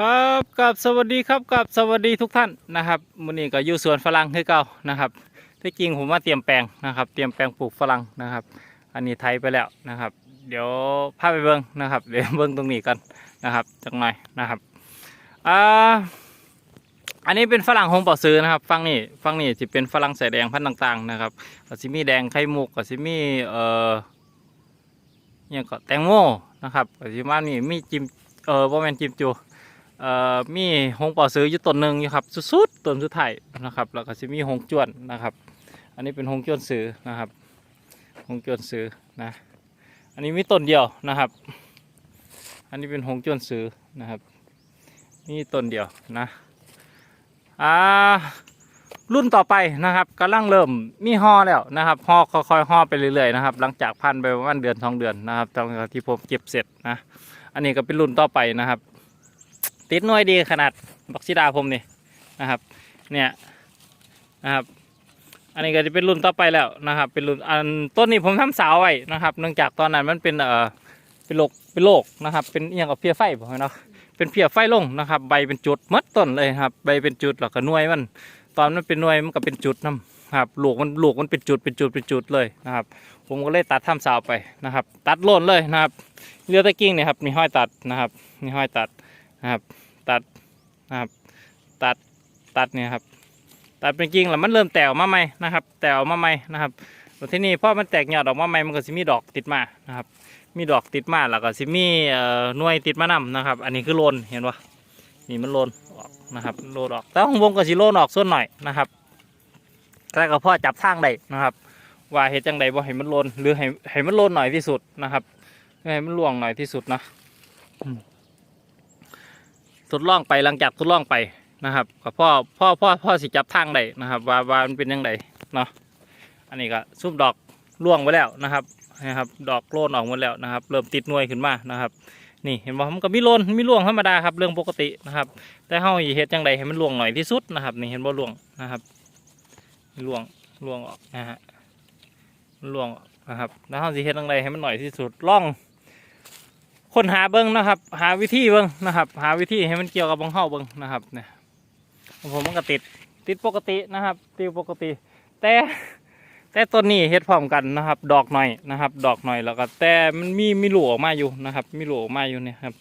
ครับกับสวัสดีครับกับสวัสดีทุกท่านนะครับมื้อนี้ก็อยู่สวนฝรั่งคือเก่านะครับที่จริงผมว่าเตรียมแปลงนะครับ เตรียมแปลงปลูกฝรั่งนะครับ อันนี้ไทยไปแล้วนะครับ เดี๋ยวพาไปเบิ้งนะครับเดี๋ยวเบิ้งตรงนี้กันนะครับจังหน่อยนะครับอ่าอันนี้เป็นฝรั่งหงเป่าซื้อนะครับฟังนี่ฟังนี่จะเป็นฝรั่งสายแดงพันธุ์ต่างๆนะครับก็สิมีแดงไข่มุกก็สิมีเอ่อเนี่ยงก็แตงโมนะครับก็สิมานี่มีจิมเออบ่แม่นจิมจู มีหงป่าซื้ออยู่ต้นหนึ่งอยู่ครับสุดๆต้นสุดท้ายนะครับแล้วก็จะมีหงจวนนะครับ อันนี้เป็นหงจวนซื้อนะครับหงจวนซื้อนะอันนี้มีต้นเดียวนะครับ อันนี้เป็นหงจวนซื้อนะครับมีต้นเดียวนะอ่ารุ่นต่อไปนะครับกำลังเริ่มมีห่อแล้วนะครับห่อค่อยๆห่อไปเรื่อยๆนะครับหลังจากพันไปประมาณเดือนสองเดือนนะครับตอนที่ผมเก็บเสร็จนะอันนี้ก็เป็นรุ่นต่อไปนะครับ ติดน่วยดีขนาดบักซิดาผมนี่นะครับ เนี่ยนะครับ อันนี้ก็จะเป็นรุ่นต่อไปแล้วนะครับ เป็นรุ่นอันต้นนี้ผมทำสาวไว้นะครับ เนื่องจากตอนนั้นมันเป็นเอ่อเป็นโรคเป็นโรคนะครับ เป็นอย่างกับเพียไฟผมเนาะเป็นเพียไฟลงนะครับ ใบเป็นจุดมัดต้นเลยครับ ใบเป็นจุดแล้วก็น่วยมัน ตอนมันเป็นน่วยมันก็เป็นจุดนํครับลูกมันลูกมันเป็นจุดเป็นจุดเป็นจุดเลยนะครับ ผมก็เลยตัดทำสาวไปนะครับ ตัดโลนเลยนะครับเรือตะกิ้งเนี่ยครับมีห้อยตัดนะครับมีห้อยตัด นะครับตัดนะครับตัดตัดเนี่ยครับตัดเป็นกิ่งแล้วมันเริ่มแตกมาใหม่นะครับ แตกมาใหม่นะครับแล้วที่นี่พอมันแตกยอดออกมาใหม่มันก็สิมีดอกติดมานะครับ มีดอกติดมาแล้วก็สิมีเอ่อหน่วยติดมานำนะครับ อันนี้คือโลนเห็นปะนี่มันโลนออกนะครับโลนออกแต่ของวงก็สิโลนออกส่วนหน่อยนะครับแต่ก็พ่อจับทางได้นะครับ ว่าเห็ดจังใดบ่ให้มันโลนหรือให้ให้มันโลนหน่อยที่สุดนะครับให้มันล่วงหน่อยที่สุดนะ ทดลองไปหลังจากทดลองไปนะครับก็พ่อพ่อพ่อพ่อสิจับทางได้นะครับ ว่าว่ามันเป็นยังไงเนาะอันนี้ก็ซุปดอกร่วงไปแล้วนะครับนะครับ ดอกโลนออกหมดแล้วนะครับ เริ่มติดหน่วยขึ้นมานะครับนี่เห็นว่ามันก็มีโลนมีร่วงธรรมดาครับเรื่องปกตินะครับ แต่เฮาเฮ็ดจังใดให้มันร่วงหน่อยที่สุดนะครับ นี่เห็นบ่ร่วงนะครับร่วงร่วงออกนะฮะร่วงออกนะครับแล้วเฮาสิเฮ็ดจังใดให้มันหน่อยที่สุดล่อง คนหาเบิ้งนะครับ หาวิธีเบิ้งนะครับ หาวิธีให้มันเกี่ยวกับบังเฮาเบิ้งนะครับเนี่ยของผมมันก็ติดติดปกตินะครับติดปกติ แต่แต่ต้นนี้เฮ็ดพร้อมกันนะครับ ดอกหน่อยนะครับ ดอกหน่อยแล้วก็แต่มันมีมีหลูออกมาอยู่นะครับ มีหลูออกมาอยู่เนี่ยครับ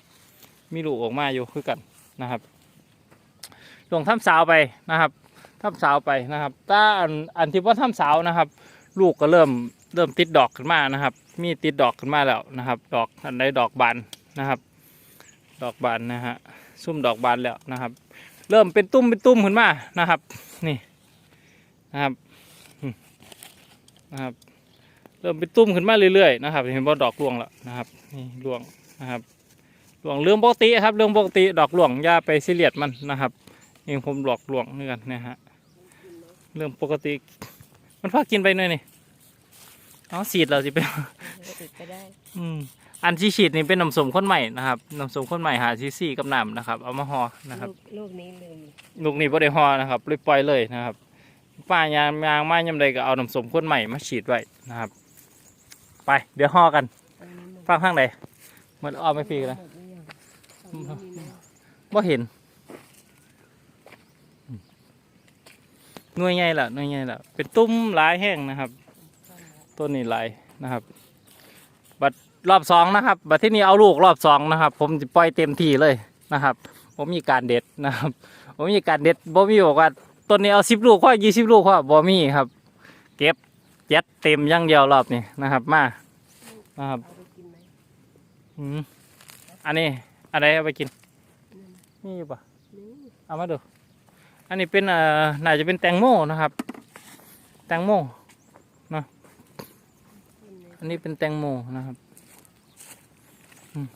มีหลูออกมาอยู่คือกันนะครับลงท่ำสาวไปนะครับท่ำสาวไปนะครับ ถ้าอันอันที่ว่าท่ำสาวนะครับ ลูกก็เริ่มเริ่มติดดอกขึ้นมานะครับ มีติดดอกขึ้นมาแล้วนะครับ ดอกอันใดดอกบานนะครับ ดอกบานนะฮะซุ่มดอกบานแล้วนะครับ เริ่มเป็นตุ้มเป็นตุ้มขึ้นมานะครับ นี่นะครับนะครับ เริ่มเป็นตุ้มขึ้นมาเรื่อยๆนะครับเห็นว่าดอกร่วงแล้วนะครับนี่ร่วงนะครับร่วงเรื่องปกติครับเรื่องปกติดอกร่วงอย่าไปซีเรียสมันนะครับเองผมดอกร่วงนี่กันนะฮะเรื่องปกติ มันพากินไปหน่อยนี่เอาสีดเราสิเป็ นติดก็ได้อืมอันที่ฉีดนี่เป็นน้ำส้มข้นใหม่นะครับน้ำส้มข้นใหม่หาซีซี่กับน้ำนะครับ เอามาห่อนะครับลูกลูกนี้ลืมลูกนี้บ่ได้ห่อนะครับเลยปล่อยเลยนะครับป้ายางยางไม้ยำใดก็เอาน้ำส้มข้นใหม่มาฉีดไว้นะครับ ไปเดี๋ยวห่อกันอันนี้หมดฟังข้างใดมันอ้อมไม่ฟรีกันหมดหรือยังฝั่งนี้มีไหมบ่เห็นหน่วยใหญ่ละหน่วยใหญ่ละเป็นตุ้มหลายแห้งนะครับ ต้นนี้ไหลายนะครับ บัดรอบสองนะครับ บัดที่นี่เอาลูกรอบสองนะครับ ผมจะปล่อยเต็มที่เลยนะครับ ผมมีการเด็ดนะครับ ผมมีการเด็ดบ่มีบอกว่าต้นนี้เอาสิบลูกข้อยี่สิบลูกข้อบ่มีครับ เก็บเจ็ดเต็มย่างเดียวรอบนี้นะครับ มานะครับอืมอันนี้อะไรเอาไปกินนี่ปะเอามาดู อันนี้เป็นเอ่อน่าจะเป็นแตงโมนะครับ แตงโม อันนี้เป็นแตงโมนะครับอืม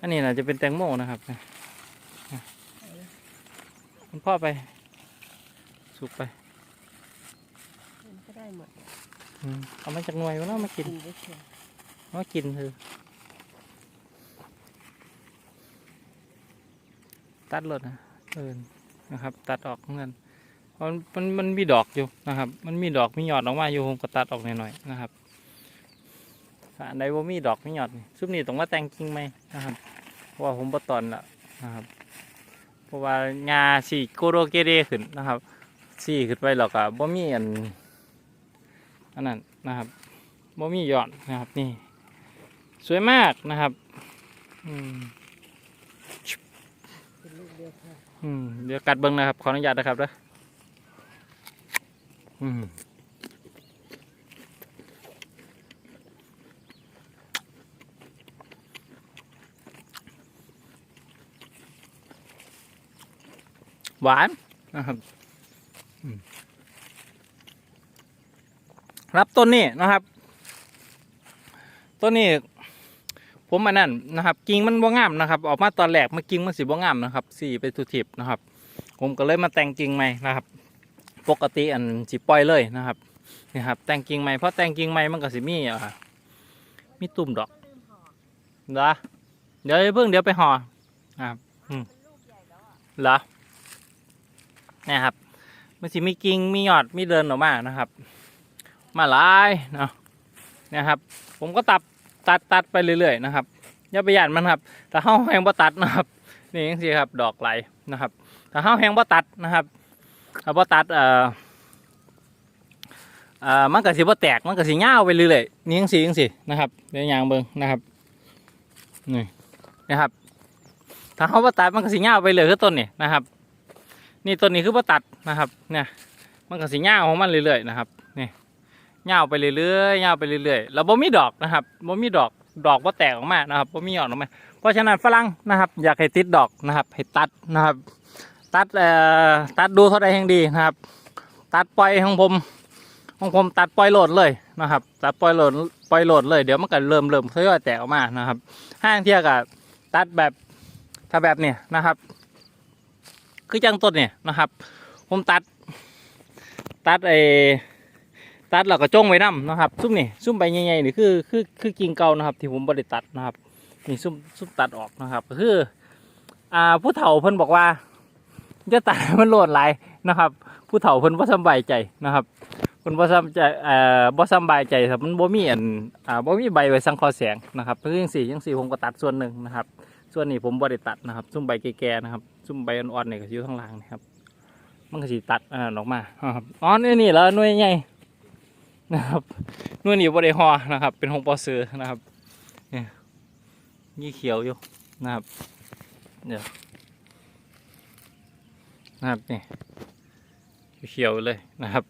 อันนี้น่าจะเป็นแตงโมนะครับนะอะคุณพ่อไป สุกไปมันก็ได้หมดอืมเอามาจากหน่วยวะเนาะมากินไปเฉยเอามากินคือตัดรถนะเออนะครับ ตัดออกเหมือนกันเพราะมันมันมีดอกอยู่นะครับ มันมีดอกมีหยอดออกมาอยู่ผมก็ตัดออกหน่อยๆนะครับ ถ้าอันใดว่ามีดอกมีหยอดซุปนี่ต้องมาแต่งกิ่งไหมนะครับเพราะว่าผมบ่ตอนละนะครับเพราะว่าหญ้าสีโกโรเกเรขึ้นนะครับสีขึ้นไปแล้วก็บ่มีอันอันนั้นนะครับบ่มียอดนะครับนี่ สวยมากนะครับอืมเป็นลูกเดียวค่ะอืมเดี๋ยวกัดเบิ้งนะครับขออนุญาตนะครับเด้ออืม หวานนะครับอืมรับต้นนี้นะครับ ต้นนี้ ผมอันนั้นนะครับกิ่งมันบ่งามนะครับ ออกมาตอนแรกมากิ่งมันสีบ่งามนะครับสีไปทุทิบนะครับ ผมก็เลยมาแต่งกิ่งใหม่นะครับ ปกติอันสีปล่อยเลยนะครับนี่ครับ แต่งกิ่งใหม่เพราะแต่งกิ่งใหม่มันก็สิมีอ่ามีตุ่มดอกเหรอเดี๋ยวเพิ่งเดี๋ยวไปห่อครับอืมเหรอเนี่ยครับมันสิมีกิ่งมียอดมีเดินออกมานะครับ มาหลายเนาะนะครับ ผมก็ตัดตัดตัดไปเรื่อยๆนะครับอย่าไปหยันมันครับถ้าเฮาแหงบ่ตัดนะครับ นี่จังซี่ครับดอกไหลนะครับถ้าเฮาแหงบ่ตัดนะครับถ้าบ่ตัดเอ่อเอ่อมันก็สิบ่แตกมันก็สิยาวไปเรื่อยๆนี่จังซี่จังซี่นะครับเดี๋ยวยางเบิ่งนะครับนี่นะครับถ้าเฮาบ่ตัดมันก็สิยาวไปเรื่อยคือต้นนี่นะครับ นี่ต้นนี้คือบ่ตัดนะครับ เนี่ย มันก็สิยาของมันเรื่อยๆนะครับ นี่ยาไปเรื่อยๆยาไปเรื่อยๆ แล้วบ่มีดอกนะครับบ่มีดอก ดอกบ่แตกออกมานะครับบ่มีออกออกมา เพราะฉะนั้นฝรั่งนะครับ อยากให้ติดดอกนะครับ ให้ตัดนะครับ ตัดเอ่อตัดดูเท่าใดแห่งดีนะครับ ตัดปล่อยของผมของผมตัดปล่อยโหลดเลยนะครับ ตัดปล่อยโหลดปล่อยโหลดเลย เดี๋ยวมันก็เริ่มเริ่มทยอยแตกออกมานะครับ ห้างเทียกับตัดแบบถ้าแบบเนี่ยนะครับ คือจังต้นเนี่ยนะครับ ผมตัด ตัดไอตัดแล้วก็จ้งไว้น้ำนะครับ ซุ่มนี่ซุ่มใบใหญ่ๆนี่คือคือคือกิ่งเก่านะครับ ที่ผมบริตัดนะครับนี่ซุ่มซุ่มตัดออกนะครับก็คืออ่าผู้เฒ่าเพิ่นบอกว่าจะตัดมันโลดหลายนะครับ ผู้เฒ่าเพิ่นบ่สบายใจนะครับเพิ่นบ่สำใจเอ่อบ่สบายใจครับมันบ่มีอันอ่าบ่มีใบไว้สังเคราะห์แสงนะครับคือจังซี่จังซี่ผมก็ตัดส่วนหนึ่งนะครับ ส่วนนี้ผมบ่ได้ตัดนะครับ ซุ่มใบแก่ๆนะครับ ซุ่มใบอ่อนๆนี่ก็อยู่ข้างล่างนะครับ มันก็สิตัดอ่าออกมาครับอ๋อนี่นี่แล้วหน่ยใหญ่นะครับนู่นนี่บริหอนะครับ เป็นหงปอซื้อนะครับเนี่ยี่เขียวอยู่นะครับเดี๋ยวนะครับนี่เขียวเลยนะครับ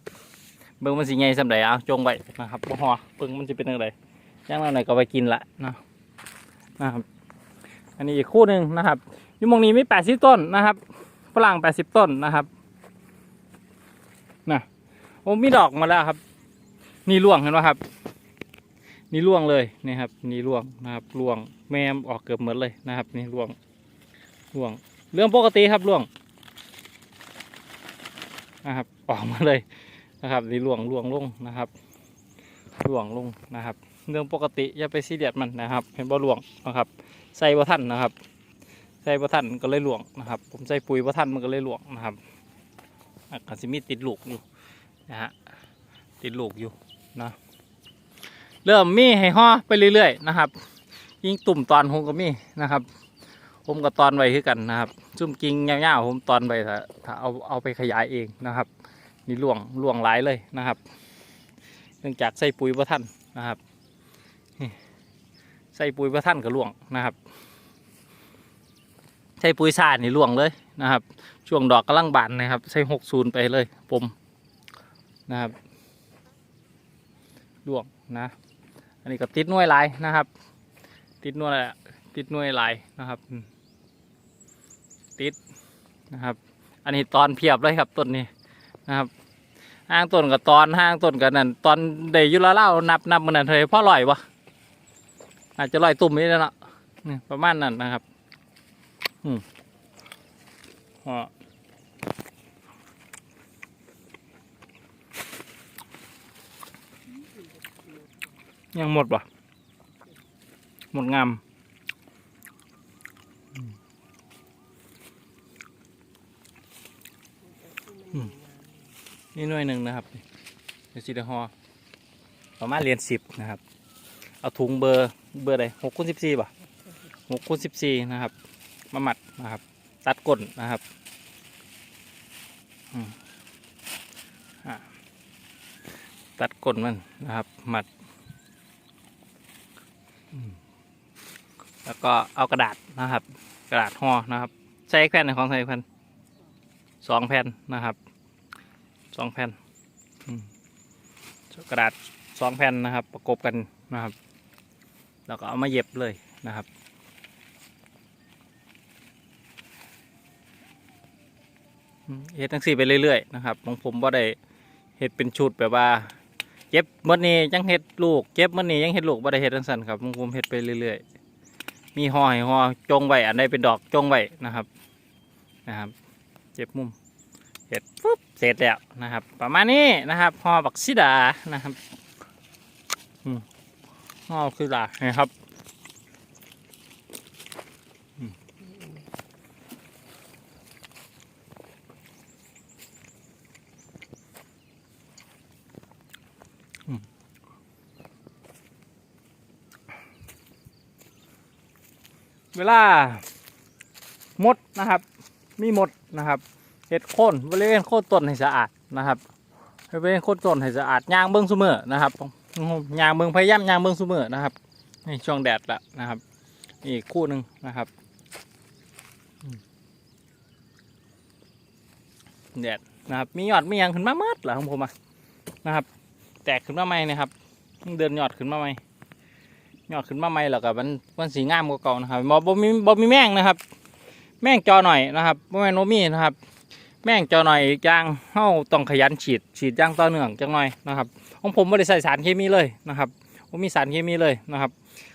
เบิ่งมันสีใหญ่สำใดเอาจงไว้นะครับบ่หอเบิ่งมันจะเป็นยังไงย่างเราไหนก็ไปกินละเนาะนะครับ อันนี้อีกคู่หนึ่งนะครับ ยู่มองนี้มีแปดสิบต้นนะครับฝรั่งแปดสิบต้นนะครับนะโอ้มีดอกมาแล้วครับ นี่ร่วงเห็นไหมครับ นี่ร่วงเลยนี่ครับ นี่ร่วงนะครับร่วงแมมออกเกือบหมดเลยนะครับ นี่ร่วงร่วง เรื่องปกติครับร่วงนะครับ ออกมาเลยนะครับนี่ร่วงร่วงลงนะครับร่วงลงนะครับ เรื่องปกติอย่าไปซีเรียสมันนะครับ เห็นบ่ร่วงนะครับ ใส่บ่ทันนะครับ ใส่บ่ทันก็เลยร่วงนะครับ ผมใส่ปุ๋ยบ่ทันมันก็เลยร่วงนะครับอะก็สิมีติดลูกอยู่นะฮะติดลูกอยู่นะเริ่มมีให้ห่อไปเรื่อยๆนะครับ ยิงตุ่มตอนผมก็มีนะครับ ผมก็ตอนไว้คือกันนะครับซุ่มกิ่งเงาๆผมตอนไว้ถ้าถ้าเอาเอาไปขยายเองนะครับ นี่ล่วงล่วงหลายเลยนะครับ เนื่องจากใส่ปุ๋ยพระท่านนะครับใส่ปุ๋ยพระท่านก็ล่วงนะครับ ใส่ปุ๋ยซาดนี่ล่วงเลยนะครับ ช่วงดอกกำลังบานนะครับใส่หกศูนย์ไปเลยปมนะครับดวงนะ อันนี้ก็ติดน่วยลายนะครับ ติดน่วยติดน่วยลายนะครับ ติดนะครับ อันนี้ตอนเพียบเลยครับต้นนี้นะครับห้างต้นกับตอนห้างต้นกับนั่นตอนเดยุละเล่านับนับมันนั่นเฮ้ยพ่อลอยวะอาจจะลอยตุ่มนี่แล้วเนาะประมาณนั้นนะครับ อืมอ๋อยังหมดปะหมดงามนี่หน่วยหนึ่งนะครับเดี๋ยวสิเดฮอประมาณเรียญสิบนะครับ เอาถุงเบอร์เบอร์ใดหกคูณสิบสี่ป่ะหกคูณสิบสี่นะครับ มาหมัดนะครับ ตัดก้นนะครับตัดก้นมันนะครับ หมัด แล้วก็เอากระดาษนะครับ กระดาษห่อนะครับ ใช้แผ่นของใช้แผ่นสองแผ่นนะครับสองแผ่นกระดาษสองแผ่นนะครับ ประกบกันนะครับ แล้วก็เอามาเย็บเลยนะครับ อืม เฮ็ดทั้งสี่ไปเรื่อยๆนะครับของผมว่าได้เฮ็ดเป็นชุดแบบว่าเก็บมื่อนี้ยังเฮ็ดลูกเก็บมื่อนี้ยังเฮ็ดลูกบ่ได้เฮ็ดทั้งสั้นครับของผมเฮ็ดไปเรื่อยๆ มีห่อให้ห่อจงไว้อันใดเป็นดอกจงไว้นะครับนะครับเจ็บมุมเฮ็ดปุ๊บเสร็จแล้วนะครับ ประมาณนี้นะครับห่อบักซิดานะครับอืมห่อบักซิดานะครับ เวลามดนะครับ มีมดนะครับเห็ดโค่นบริเวณโค่นต้นให้สะอาดนะครับบริเวณโค่นต้นให้สะอาดยางเบิ้องซุมือนะครับยางเบิ้องพยายามยางเบิ้องซุมือนะครับนี่ช่วงแดดละนะครับนี่อีกคู่หนึ่งนะครับแดดนะครับมียอดมียางขึ้นมาเมื่อหรอของผมอะนะครับ แตกขึ้นมาใหม่นะครับ เดินยอดขึ้นมาใหม่ ยอดขึ้นมาใหม่แล้วก็มันมันสีงามกว่าเก่านะครับบ่บ่มีบ่มีแม่งนะครับ แม่งจอหน่อยนะครับบ่แม่นโนมีนะครับ แม่งจอหน่อยอีกอย่างเฮาต้องขยันฉีดฉีดย่างต่อเนื่องจังหน่อยนะครับของผมบ่ได้ใส่สารเคมีเลยนะครับบ่มีสารเคมีเลยนะครับ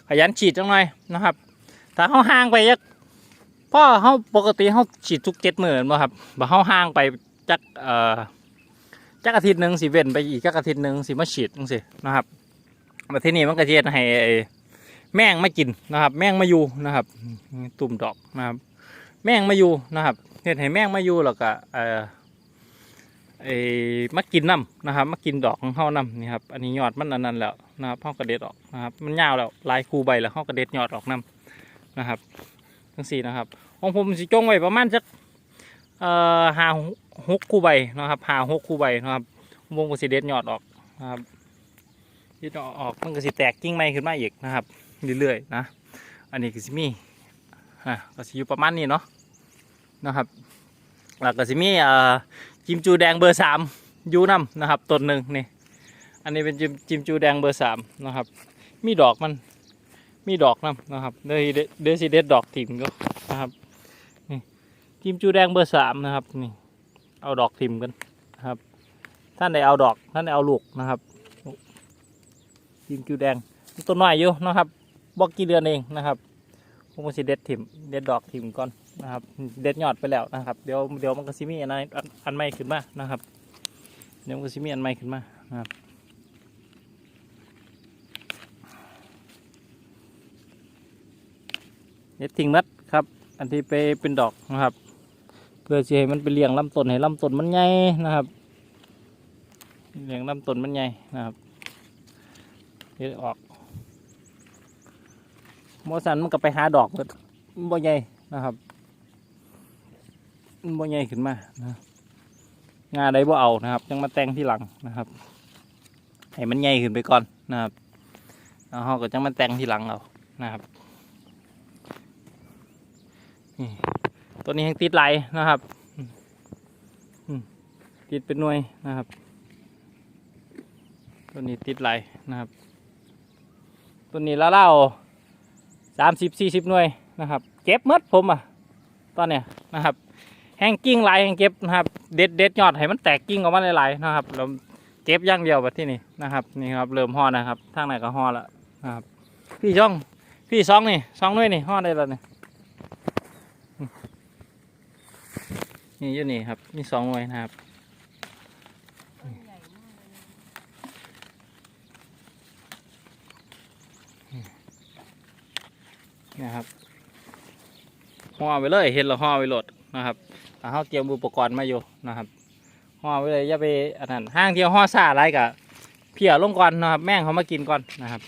ขยันฉีดจังหน่อยนะครับถ้าเฮาห่างไปจักเพราะเฮาปกติเฮาฉีดทุก7มื้อแม่นบ่ครับบ่เฮาห่างไปจักเอ่อจักอาทิตย์หนึ่งสิเว้นไปอีกจักอาทิตย์หนึ่งสิมาฉีดจังซี่นะครับมาที่นี่มันก็สิเฮ็ดให้ไอ้ แม่งไม่กินนะครับ แม่งมาอยู่นะครับ ตุ่มดอกนะครับ แม่งมาอยู่นะครับเห็ดให้แม่งมาอยู่แล้วก็เออไอ้มากินน้ำนะครับมากินดอกของเฮาน้ำนี่ครับอันนี้ยอดมันอันนั้นแล้วนะครับเฮากระเด็ดออกนะครับ มันยาวแล้วลายคูใบแล้วเฮากระเด็ดยอดออกน้ำนะครับ ทั้งสี่นะครับ ของผมสิจงไว้ประมาณสักเอ่อหาหกคูใบนะครับหาหกคูใบนะครับวงก็สิเด็ดยอดออกนะครับเด็ดออกมันก็สิแตกกิ่งใหม่ขึ้นมาอีกนะครับ เรื่อยๆนะ อันนี้ก็สิมีอะก็สิอยู่ประมาณนี้เนาะนะครับแล้วก็สิมีเอ่อจิมจูแดงเบอร์สามยูน้ำนะครับต้นหนึ่งนี่อันนี้เป็นจิมจิมจูแดงเบอร์สามนะครับ มีดอกมันมีดอกน้ำนะครับเดยวสิเดยวสิเด็ดดอกถิ่มก็นะครับนี่จิมจูแดงเบอร์สามนะครับนี่เอาดอกถิ่มกันนะครับท่านได้เอาดอกท่านได้เอาลูกนะครับจิมจูแดงต้นน้อยอยู่นะครับ บอกกี่เดือนเองนะครับผมก็สิเด็ดถิ่มเด็ดดอกถิ่มก่อนนะครับ เด็ดยอดไปแล้วนะครับ เดี๋ยวเดี๋ยวมันก็สิมีอันอันใหม่ขึ้นมานะครับ เดี๋ยวมันก็สิมีอันใหม่ขึ้นมานะครับเด็ดทิ้งมัดครับ อันที่ไปเป็นดอกนะครับ เพื่อจะให้มันไปเลี้ยงลำต้นให้ลำต้นมันใหญ่นะครับเลี้ยงลำต้นมันใหญ่นะครับเด็ดออก มอสันมันก็ไปหาดอกเบิดมันบ่ใหญ่นะครับมันบ่ใหญ่ขึ้นมานะงาใดบ่เอานะครับยังมาแต่งที่หลังนะครับให้มันใหญ่ขึ้นไปก่อนนะครับแล้วเราก็จะมาแต่งที่หลังเอานะครับนี่ตัวนี้ยังติดไหลนะครับติดเป็นหน่วยนะครับ ตัวนี้ติดไหลนะครับ ตัวนี้ละเล่า สามสิบสี่สิบหน่วยนะครับ เก็บมดผมอะ ตอนเนี้ยนะครับ แห้งกิ้งหลายแห้งเก็บนะครับ เด็ดเด็ดยอดให้มันแตกกิ้งออกมาหลายๆนะครับเราเก็บย่างเดียวแบบที่นี่นะครับนี่ครับเริ่มห่อนะครับทางไหนก็ห่อแล้วนะครับ พี่ช่องพี่ซองนี่ซองหน่วยนี่ห่อได้แล้วนี่นี่อยู่นี่ครับมีสองหน่วยนะครับ ต้นใหญ่มากเลยนะ นะครับ ห่อไปเลยเห็นเราห่อไปโหลดนะครับเขาเตรียมอุปกรณ์มาอยู่นะครับห่อไปเลยอย่าไปอันนั้นห้างเที่ยวห่อซาอะไรกะเพียลงก่อนนะครับ แม่งเขามากินก่อนนะครับ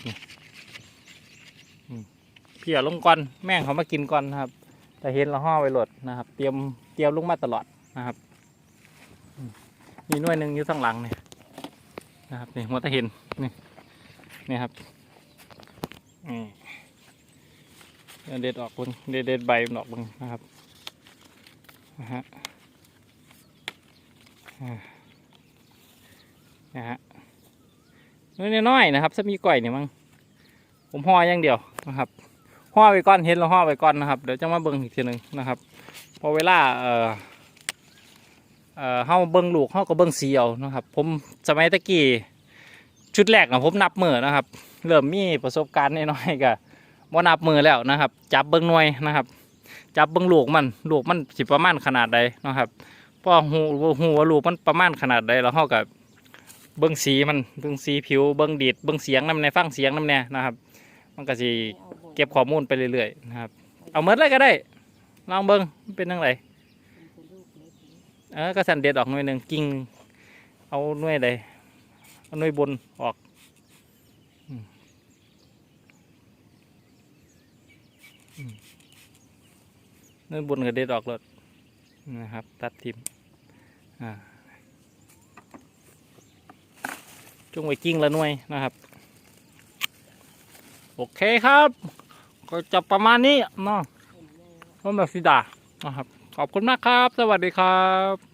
เพียลงก่อนแม่งเขามากินก่อนนะครับแต่เห็นเราห่อไว้โหลดนะครับ เตรียมเตรียมลงมาตลอดนะครับมีหน่วยหนึ่งอยู่ข้างหลังเนี่ยนะครับนี่หัวตะเห็นนี่นี่ครับนี่ เด็ดออกบึงเด็ดเด็ดใบมันออกบึงนะครับนะฮะนะฮะน้อยๆนะครับถ้ามีก่อยเนี่ยมั้งผมห่ออย่างเดียวนะครับห่อไว้ก่อนเห็นแล้วห่อไว้ก่อนนะครับเดี๋ยวจะมาเบิ่งอีกทีหนึ่งนะครับพอเวลาเอ่อเอ่อเฮาเบิ่งลูกเฮาก็เบิ่งสีเอานะครับ ผมสมัยตะกี้ชุดแรกนะผมนับมือนะครับ เริ่มมีประสบการณ์น้อยๆก็บ่ นับมือแล้วนะครับ จับเบิ่งหน่วยนะครับ จับเบิ่งลูกมันลูกมันสิประมาณขนาดใดนะครับพอหูหูว่าลูกมันประมาณขนาดใดแล้วเฮาก็เบิ่งสีมันเบิ่งสีผิวเบิ่งดีดเบิ่งเสียงน้ำในฟังเสียงน้ำแน่นะครับ มันก็สิเก็บข้อมูลไปเรื่อยๆนะครับ เอาเมดเลยก็ได้ลองเบิ้งเป็นยังไงเป็นลูกเล็กเออก็สันเด็ดออกหน่วยหนึ่งกิ่งเอาหน่วยใดเอาหน่วยบนออกอืม เนื้อบนก็เด็ดออกเลยนะครับ ตัดทิมจุ้งไว้กิ้งละหน่วยนะครับ โอเคครับ ก็จะประมาณนี้เนาะเห็แบบซิดานะครับ ขอบคุณมากครับ สวัสดีครับ